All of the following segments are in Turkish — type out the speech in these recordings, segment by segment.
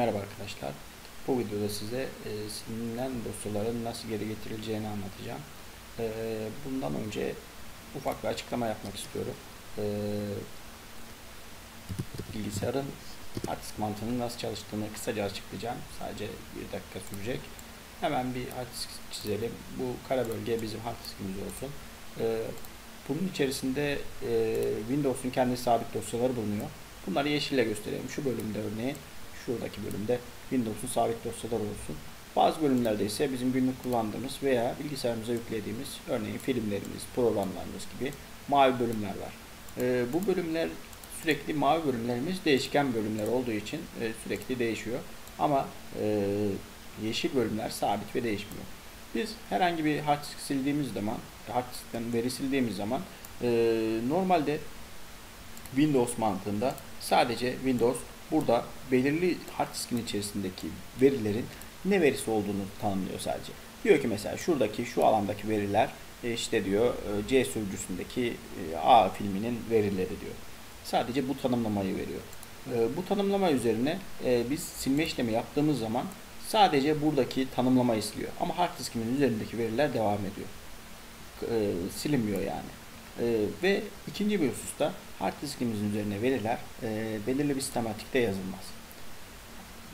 Merhaba arkadaşlar. Bu videoda size e, silinen dosyaların nasıl geri getirileceğini anlatacağım. E, bundan önce ufak bir açıklama yapmak istiyorum. E, bilgisayarın hard disk mantığının nasıl çalıştığını kısaca açıklayacağım. Sadece bir dakika sürecek. Hemen bir hard disk çizelim. Bu kara bölge bizim hard diskimiz olsun. E, bunun içerisinde e, Windows'un kendi sabit dosyaları bulunuyor. Bunları yeşille göstereyim. Şu bölümde örneğin şuradaki bölümde Windows'un sabit dosyaları olsun. Bazı bölümlerde ise bizim günlük kullandığımız veya bilgisayarımıza yüklediğimiz örneğin filmlerimiz, programlarımız gibi mavi bölümler var. E, bu bölümler sürekli mavi bölümlerimiz değişken bölümler olduğu için e, sürekli değişiyor. Ama e, yeşil bölümler sabit ve değişmiyor. Biz herhangi bir hard disk sildiğimiz zaman, hard diskten veri sildiğimiz zaman e, normalde Windows mantığında sadece Windows burada belirli hard diskin içerisindeki verilerin ne verisi olduğunu tanımlıyor sadece. Diyor ki mesela şuradaki şu alandaki veriler e, işte diyor e, C sürücüsündeki e, A filminin verileri diyor. Sadece bu tanımlamayı veriyor. Bu tanımlama üzerine biz silme işlemi yaptığımız zaman sadece buradaki tanımlamayı siliyor. Ama hard diskimin üzerindeki veriler devam ediyor. Silinmiyor yani. E, ve ikinci bir hususta hard diskimizin üzerine veriler e, belirli bir sistematikte yazılmaz.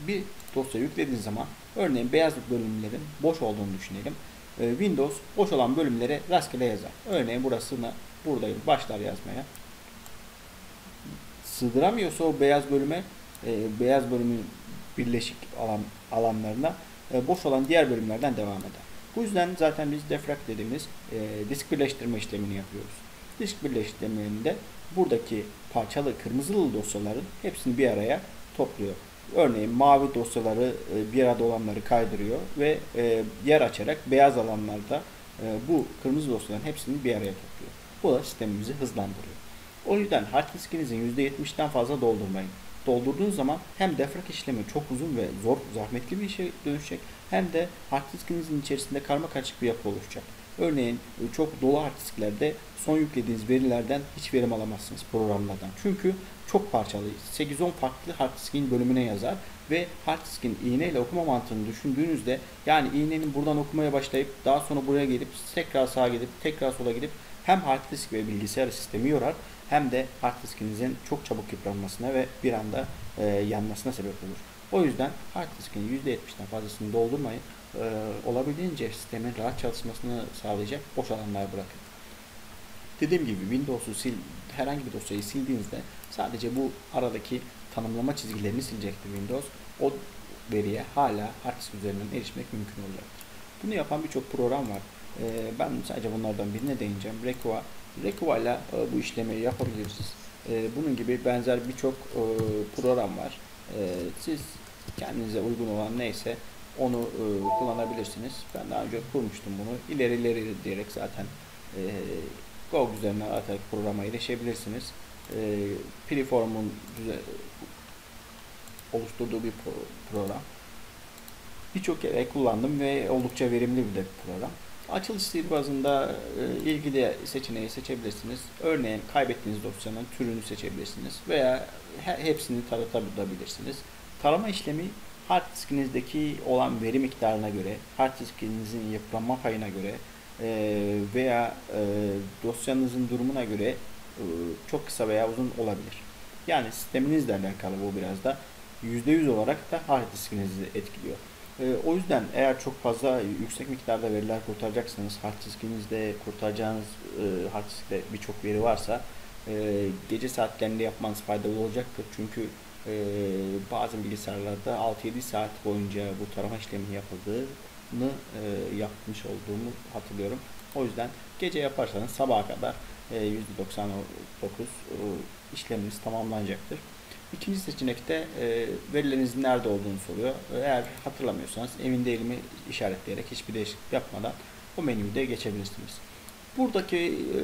Bir dosya yüklediğiniz zaman örneğin beyaz bölümlerin boş olduğunu düşünelim. E, Windows boş olan bölümleri rastgele yazar. Örneğin burasını buradayım başlar yazmaya. Sığdıramıyorsa o beyaz bölüme e, beyaz bölümün birleşik alan alanlarına e, boş olan diğer bölümlerden devam eder. Bu yüzden zaten biz defrag dediğimiz e, disk birleştirme işlemini yapıyoruz. Disk birleştirmelerinde buradaki parçalı kırmızılı dosyaların hepsini bir araya topluyor. Örneğin mavi dosyaları e, bir arada olanları kaydırıyor ve e, yer açarak beyaz alanlarda e, bu kırmızı dosyaların hepsini bir araya topluyor. Bu da sistemimizi hızlandırıyor. O yüzden hard diskinizin %70'den fazla doldurmayın. Doldurduğunuz zaman hem defrag işlemi çok uzun ve zor, zahmetli bir işe dönüşecek hem de hard diskinizin içerisinde karma karışık bir yapı oluşacak. Örneğin e, çok dolu hard son yüklediğiniz verilerden hiç verim alamazsınız programlardan. Çünkü çok parçalı. 8-10 farklı hard diskin bölümüne yazar ve hard diskin iğneyle okuma mantığını düşündüğünüzde yani iğnenin buradan okumaya başlayıp daha sonra buraya gelip tekrar sağa gidip tekrar sola gidip hem hard ve bilgisayar sistemi yorar hem de hard diskinizin çok çabuk yıpranmasına ve bir anda e, yanmasına sebep olur. O yüzden hard diskin %70'den fazlasını doldurmayın. E, olabildiğince sistemin rahat çalışmasını sağlayacak boş alanlar bırakın. Dediğim gibi Windows'u sil, herhangi bir dosyayı sildiğinizde sadece bu aradaki tanımlama çizgilerini silecektir Windows. O veriye hala hard disk üzerinden erişmek mümkün olacaktır. Bunu yapan birçok program var. Ee, ben sadece bunlardan birine değineceğim. Requa. Requa ile e, bu işlemi yapabilirsiniz. Ee, bunun gibi benzer birçok e, program var. Ee, siz kendinize uygun olan neyse onu e, kullanabilirsiniz. Ben daha önce kurmuştum bunu. İleri ileri diyerek zaten Go üzerinden atarak programa erişebilirsiniz. Preform'un oluşturduğu bir program. Birçok kere kullandım ve oldukça verimli bir de program. Açılış sihirbazında e, ilgili seçeneği seçebilirsiniz. Örneğin kaybettiğiniz dosyanın türünü seçebilirsiniz veya hepsini taratabilirsiniz. Tarama işlemi hard diskinizdeki olan veri miktarına göre, hard diskinizin yıpranma payına göre e, veya e, dosyanızın durumuna göre e, çok kısa veya uzun olabilir. Yani sisteminizle alakalı bu biraz da %100 olarak da hard diskinizi etkiliyor. E, o yüzden eğer çok fazla yüksek miktarda veriler kurtaracaksanız hard diskinizde kurtaracağınız e, hard diskte birçok veri varsa e, gece saatlerinde yapmanız faydalı olacaktır. Çünkü e, bazı bilgisayarlarda 6-7 saat boyunca bu tarama işlemi yapıldığını e, yapmış olduğumu hatırlıyorum. O yüzden gece yaparsanız sabaha kadar e, %99 e, işleminiz tamamlanacaktır. İkinci seçenekte e, verilerinizin nerede olduğunu soruyor. Eğer hatırlamıyorsanız emin değilimi işaretleyerek hiçbir değişiklik yapmadan o menüyü de geçebilirsiniz. Buradaki e,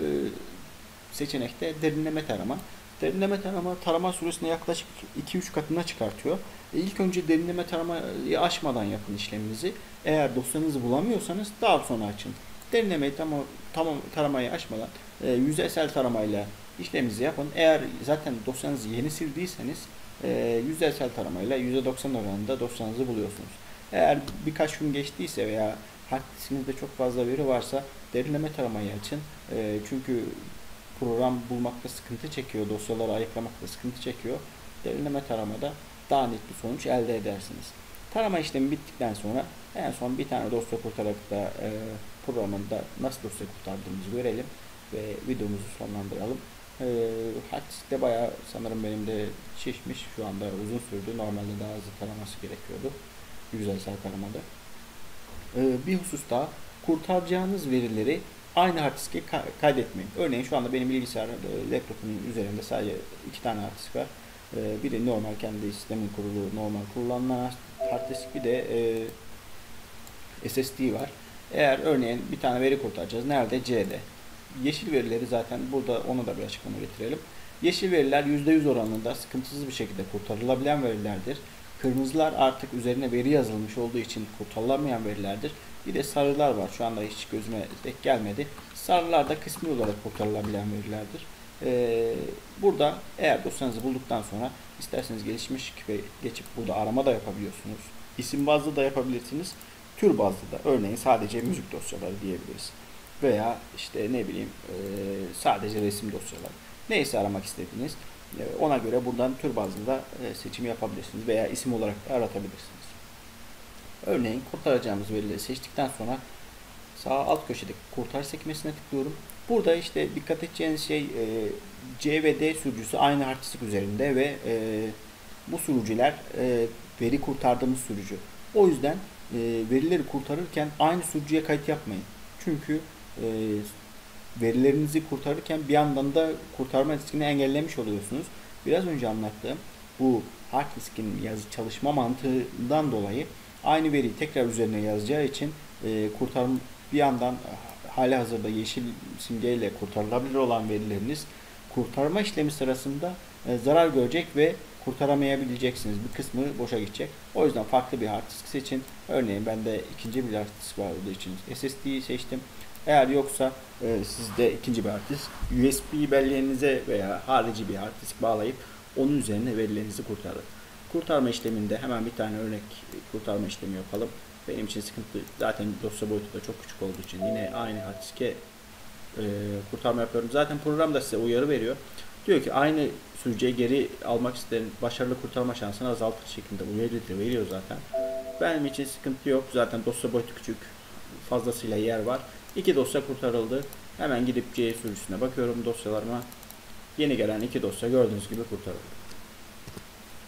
seçenekte derinleme tarama. Derinleme tarama tarama süresini yaklaşık 2-3 katına çıkartıyor. E, ilk önce derinleme taramayı açmadan yapın işleminizi. Eğer dosyanızı bulamıyorsanız daha sonra açın. Derinlemeyi tamam, tamam taramayı açmadan e, yüzeysel taramayla işleminizi yapın. Eğer zaten dosyanızı yeni sildiyseniz e, yüzeysel taramayla %90 oranında dosyanızı buluyorsunuz. Eğer birkaç gün geçtiyse veya hard çok fazla veri varsa derinleme taramayı açın. E, çünkü program bulmakta sıkıntı çekiyor, dosyaları ayıklamakta sıkıntı çekiyor. Derinleme taramada daha net bir sonuç elde edersiniz. Tarama işlemi bittikten sonra en son bir tane dosya kurtararak da e, programında nasıl dosya kurtardığımızı görelim ve videomuzu sonlandıralım. E, Hatis'te bayağı sanırım benim de şişmiş. Şu anda uzun sürdü. Normalde daha hızlı taraması gerekiyordu. Yüzeysel taramada. E, bir husus daha kurtaracağınız verileri aynı hard diske kaydetmeyin. Örneğin şu anda benim bilgisayar e, laptopumun üzerinde sadece iki tane hard disk var. E, biri normal kendi sistemin kurulu normal kullanılan hard disk bir de e, SSD var. Eğer örneğin bir tane veri kurtaracağız. Nerede? C'de. Yeşil verileri zaten burada onu da bir açıklama getirelim. Yeşil veriler %100 oranında sıkıntısız bir şekilde kurtarılabilen verilerdir. Kırmızılar artık üzerine veri yazılmış olduğu için kurtarılamayan verilerdir. Bir de sarılar var. Şu anda hiç gözüme denk gelmedi. Sarılar da kısmi olarak kurtarılabilen verilerdir. Ee, burada eğer dosyanızı bulduktan sonra isterseniz gelişmiş ve geçip burada arama da yapabiliyorsunuz. İsim bazlı da yapabilirsiniz. Tür bazlı da. Örneğin sadece müzik dosyaları diyebiliriz. Veya işte ne bileyim e, sadece resim dosyaları. Neyse aramak istediğiniz e, ona göre buradan tür bazlı da e, seçim yapabilirsiniz veya isim olarak da aratabilirsiniz. Örneğin kurtaracağımız verileri seçtikten sonra sağ alt köşedeki kurtar sekmesine tıklıyorum. Burada işte dikkat edeceğiniz şey e, C ve D sürücüsü aynı hard disk üzerinde ve e, bu sürücüler veri kurtardığımız sürücü. O yüzden verileri kurtarırken aynı sürücüye kayıt yapmayın. Çünkü e, verilerinizi kurtarırken bir yandan da kurtarma riskini engellemiş oluyorsunuz. Biraz önce anlattığım bu hard diskin yazı çalışma mantığından dolayı aynı veriyi tekrar üzerine yazacağı için e, kurtarma bir yandan hali hazırda yeşil simgeyle kurtarılabilir olan verileriniz kurtarma işlemi sırasında e, zarar görecek ve kurtaramayabileceksiniz. Bir kısmı boşa gidecek. O yüzden farklı bir hard disk seçin. Örneğin bende ikinci bir hard disk var olduğu için SSD'yi seçtim. Eğer yoksa e, sizde ikinci bir hard disk USB belleğinize veya harici bir hard disk bağlayıp onun üzerine verilerinizi kurtarın. Kurtarma işleminde hemen bir tane örnek kurtarma işlemi yapalım. Benim için sıkıntı zaten dosya boyutu da çok küçük olduğu için yine aynı hard diske e, kurtarma yapıyorum. Zaten program da size uyarı veriyor. Diyor ki aynı sürücüye geri almak isteyen başarılı kurtarma şansını azaltır şeklinde uyarı veriyor zaten. Benim için sıkıntı yok. Zaten dosya boyutu küçük. Fazlasıyla yer var. İki dosya kurtarıldı. Hemen gidip C sürücüsüne bakıyorum dosyalarıma. Yeni gelen iki dosya gördüğünüz gibi kurtarıldı.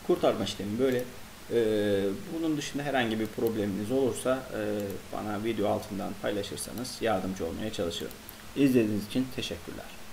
Kurtarma işlemi böyle. Ee, bunun dışında herhangi bir probleminiz olursa e, bana video altından paylaşırsanız yardımcı olmaya çalışırım. İzlediğiniz için teşekkürler.